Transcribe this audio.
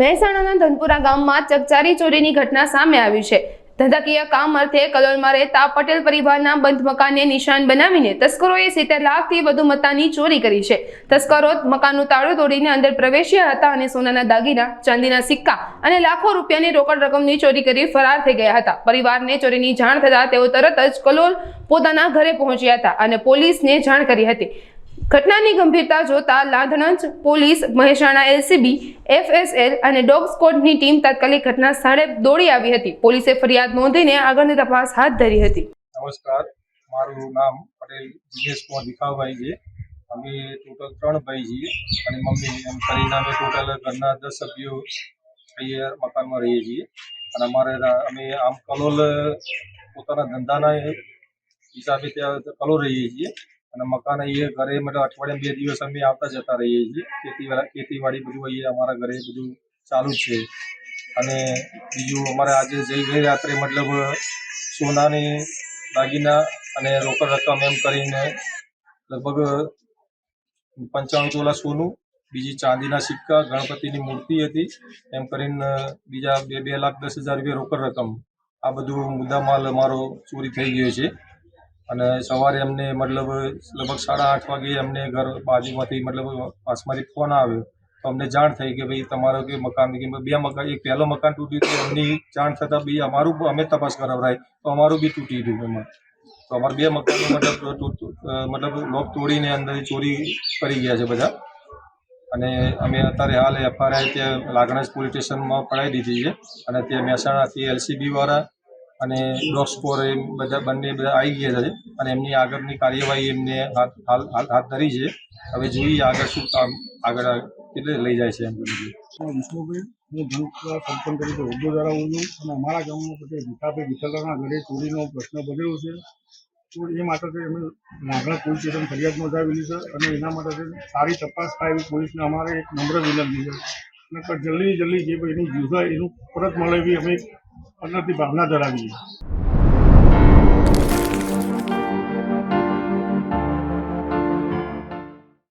મહેસાણાના ધનપુરા ગામમાં ચકચારી ચોરીની ઘટના સામે આવી છે. ધંધાકીય કામ અર્થે કલોલમાં રહેતા પટેલ પરિવારના બંધ મકાનને નિશાન બનાવીને તસ્કરોએ સિત્તેર લાખથી વધુ મતાની ચોરી કરી છે. તસ્કરો મકાનનું તાળું તોડીને અંદર પ્રવેશ્યા હતા અને સોનાના દાગીના, ચાંદીના સિક્કા અને લાખો રૂપિયાની રોકડ રકમની ચોરી કરી ફરાર થઈ ગયા હતા. પરિવારને ચોરીની જાણ થતાં તેઓ તરત જ કલોલ પોતાના ઘરે પહોંચ્યા હતા અને પોલીસને જાણ કરી હતી. ઘટનાની ગંભીરતા જોતા Ladhanaj police, Mehsana LCB, FSL અને ડોગ સ્કોડની ટીમ તાત્કાલિક ઘટના સ્થળે દોડી આવી હતી. પોલીસે ફરિયાદ નોંધીને આગળની તપાસ હાથ ધરી હતી. નમસ્કાર. મારું નામ પટેલ દિનેશ કુમાર ભીખાભાઈ છે. અમે ટોટલ ત્રણ ભાઈ છીએ અને મમ્મી એમ અમે ટોટલ ઘરના દસ સભ્યો અહીંયા મકાનમાં રહીએ છીએ. અને અમારે અમે આમ કલોલ પોતાના ધંધાના હિસાબે ત્યાં કલોલ રહીએ છીએ. અને મકાન અહીંયા ઘરે મતલબ અઠવાડિયામાં બે દિવસ અમે આવતા જતા રહીએ છીએ. ખેતીવાળા ખેતીવાડી બધું અહીંયા અમારા ઘરે બધું ચાલુ છે. અને બીજું અમારે આજે જઈ ગઈ રાત્રે મતલબ સોનાની દાગીના અને રોકડ રકમ એમ કરીને લગભગ પંચાણું તોલા સોનું, બીજી ચાંદીના સિક્કા, ગણપતિની મૂર્તિ હતી. એમ કરીને બીજા બે બે લાખ દસ હજાર રૂપિયા રોકડ રકમ. આ બધું મુદ્દામાલ અમારો ચોરી થઈ ગયો છે. અને સવારે અમને મતલબ લગભગ સાડા આઠ વાગે અમને ઘર બાજુમાંથી મતલબ પાસમાંથી ફોન આવ્યો. તો અમને જાણ થઈ કે ભાઈ તમારો કે મકાન કે બે મકાન, એક પહેલો મકાન તૂટ્યું હતું એમની જાણ થતાં બી અમારું અમે તપાસ કરાવરાય, તો અમારું બી તૂટી ગયું એમાં. તો અમારા બે મકાન મતલબ મતલબ લોક તોડીને અંદર ચોરી કરી ગયા છે બધા. અને અમે અત્યારે હાલ એફઆરઆઈ ત્યાં લાગણજ પોલીસ સ્ટેશનમાં પડાવી દીધી છે. અને ત્યાં મહેસાણાથી એલસીબી વાળા અને ડોગ એ બધા બંને બધા આવી ગયા છે. અને એમની આગળની કાર્યવાહી એમને હાથ, હાલ હાથ ધરી છે. હવે જોઈએ આગળ શું કામ આગળ કેટલે લઈ જાય છે એમ વિષ્ણુભાઈ, હું ધનપુરા સરપંચ તરીકે હોદ્દો ધરાવું છું અને અમારા ગામમાં પછી ભીખાભાઈ વિઠ્ઠલરાના ઘરે ચોરીનો પ્રશ્ન બન્યો છે. તો એ માટે અમે નાગણા પોલીસ સ્ટેશન ફરિયાદ નોંધાવેલી છે અને એના માટે સારી તપાસ થાય એવી પોલીસને અમારે એક નમ્ર વિનંતી છે. અને જલ્દી જલ્દી જે એનું જીવ એનું પરત મળે એવી અમે Hablate para hablar de la vida.